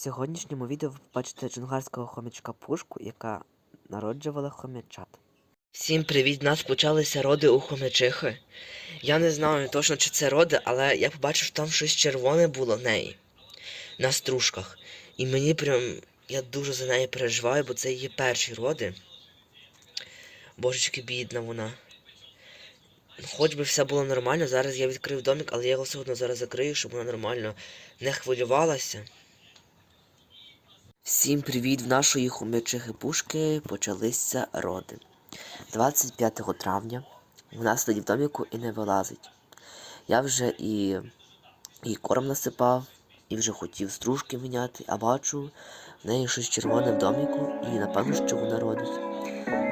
сьогоднішньому відео ви побачите джунгарського хомячка пушку, яка народжувала хомячат. Всім привіт! Нас почалися роди у хомячихи. Я не знаю точно, чи це роди, але я побачив, що там щось червоне було в неї на стружках. І мені прям. Я дуже за неї переживаю, бо це її перші роди. Божечки, бідна вона. Хоч би все було нормально, зараз я відкрив домик, але я його все одно зараз закрию, щоб вона нормально не хвилювалася. Всім привіт! В нашої хомячихи пушки почалися роди. 25 травня вона сидить в доміку і не вилазить. Я вже і, і корм насипав, і вже хотів стружки міняти, а бачу, в неї щось червоне в доміку, і напевно, що вона родить.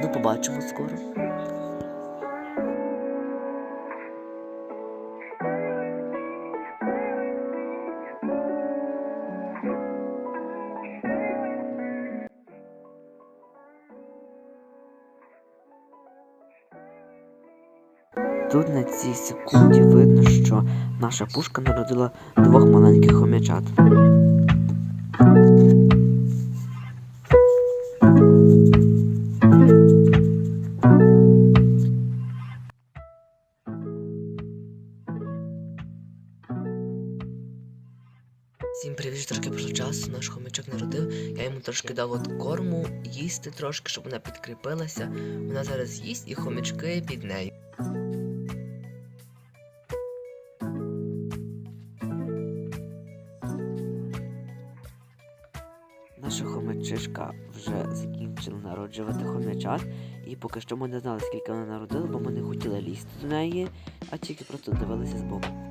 Ну, побачимо скоро. Тут на цій секунді видно, що наша пушка народила двох маленьких хомячат. Всім привіт, трошки пройшло часу, наш хомячок народив. Я йому трошки дав от корму, їсти трошки, щоб вона підкріпилася. Вона зараз їсть і хомячки під нею. Наша хомячишка вже закінчила народжувати хомячат, і поки що ми не знали, скільки вона народила, бо ми не хотіли лізти до неї, а тільки просто дивилися збоку.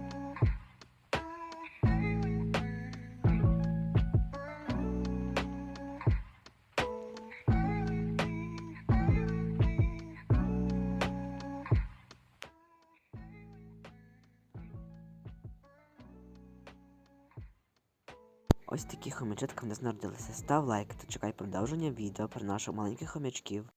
Ось такі хомячатка в нас народилися. Став лайк та чекай продовження відео про наших маленьких хомячків.